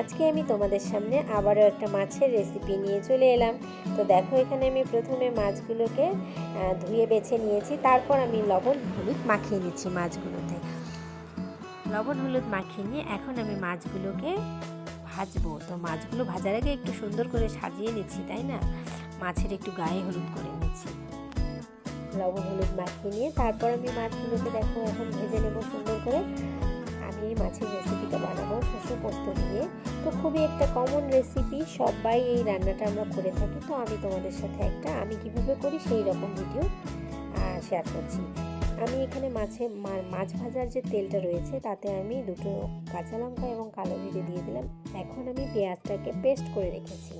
আজকে আমি তোমাদের সামনে আবারও একটা মাছের রেসিপি নিয়ে চলে এলাম। তো দেখো, এখানে আমি প্রথমে মাছগুলোকে ধুয়ে বেছে নিয়েছি। তারপর আমি লবণ, হলুদ মাখিয়ে নিচ্ছি মাছগুলোতে। লবণ, হলুদ মাখিয়ে নিয়ে এখন আমি মাছগুলোকে ভাজবো। তো মাছগুলো ভাজার আগে একটু সুন্দর করে সাজিয়ে নিচ্ছি, তাই না? মাছের একটু গায়ে হলুদ করে নিচ্ছি। লবণ, হলুদ মাখিয়ে নিয়ে তারপর আমি মাছগুলোকে দেখো, এখন ভেজে নেব সুন্দর করে। খুবই একটা কমন রেসিপি সবাই এই রান্নাটা আমরা করে থাকি। তো আমি তোমাদের সাথে একটা, আমি কীভাবে করি সেই রকম ভিডিও শেয়ার করছি। আমি এখানে মাছে মাছ ভাজার যে তেলটা রয়েছে, তাতে আমি দুটো কাঁচা লঙ্কা এবং কালো জিরে দিয়ে দিলাম। এখন আমি পেঁয়াজটাকে পেস্ট করে রেখেছি।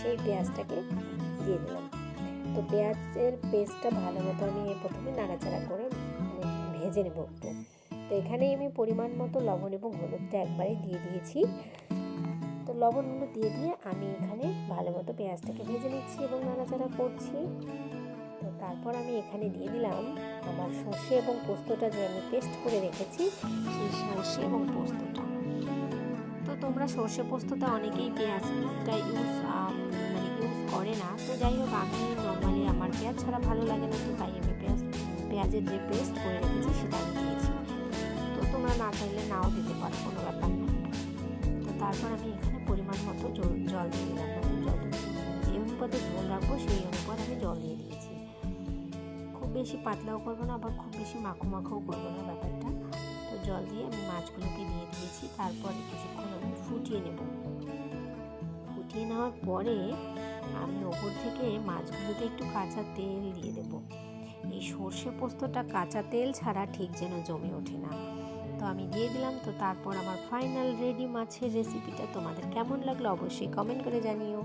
সেই পেঁয়াজটাকে দিয়ে দিলাম। তো পেঁয়াজের পেস্টটা ভালো মতো আমি প্রথমে নাড়াচাড়া করে ভেজে নেব তো এখানে আমি পরিমাণ মতো লবণ এবং হলুদটা একবারে দিয়ে দিয়েছি। লবণ হলুদ দিয়ে দিয়ে আমি এখানে ভালো মতো পেঁয়াজটাকে ভেজে নিচ্ছি এবং নাড়াচাড়া করছি। তো তারপর আমি এখানে দিয়ে দিলাম আমার সর্ষে এবং পোস্তটা যে আমি পেস্ট করে রেখেছি, সেই সর্ষে এবং পোস্তটা। তো তোমরা সর্ষে পোস্তটা অনেকেই পেঁয়াজটা ইউজ মানে ইউজ করে না। তো যাই হোক, আমি নর্মালি আমার পেঁয়াজ ছাড়া ভালো লাগে না তো, তাই আমি পেঁয়াজ, পেঁয়াজের যে পেস্ট করে রেখেছি, সেটা আমি দিয়েছি। তো তোমরা না চাইলে নাও দিতে পারো, কোনো ব্যাপার না। তো তারপর আমি অনুপাতে ঝোল রাখব সেই অনুপাত আমি জল দিয়ে দিয়েছি। খুব বেশি পাতলাও করব না, আবার খুব বেশি মাখো মাখোও করব না ব্যাপারটা। তো জল দিয়ে আমি মাছগুলোকে দিয়ে দিয়েছি, তারপরে কিছুক্ষণ আমি ফুটিয়ে নেব। ফুটিয়ে নেওয়ার পরে আমি ওপর থেকে মাছগুলোতে একটু কাঁচা তেল দিয়ে দেবো। এই সর্ষে পোস্তটা কাঁচা তেল ছাড়া ঠিক যেন জমে ওঠে না। তো আমি দিয়ে দিলাম, তো তারপর আমার ফাইনাল রেডি মাছের রেসিপিটা তোমাদের কেমন লাগল অবশ্যই কমেন্ট করে জানিও।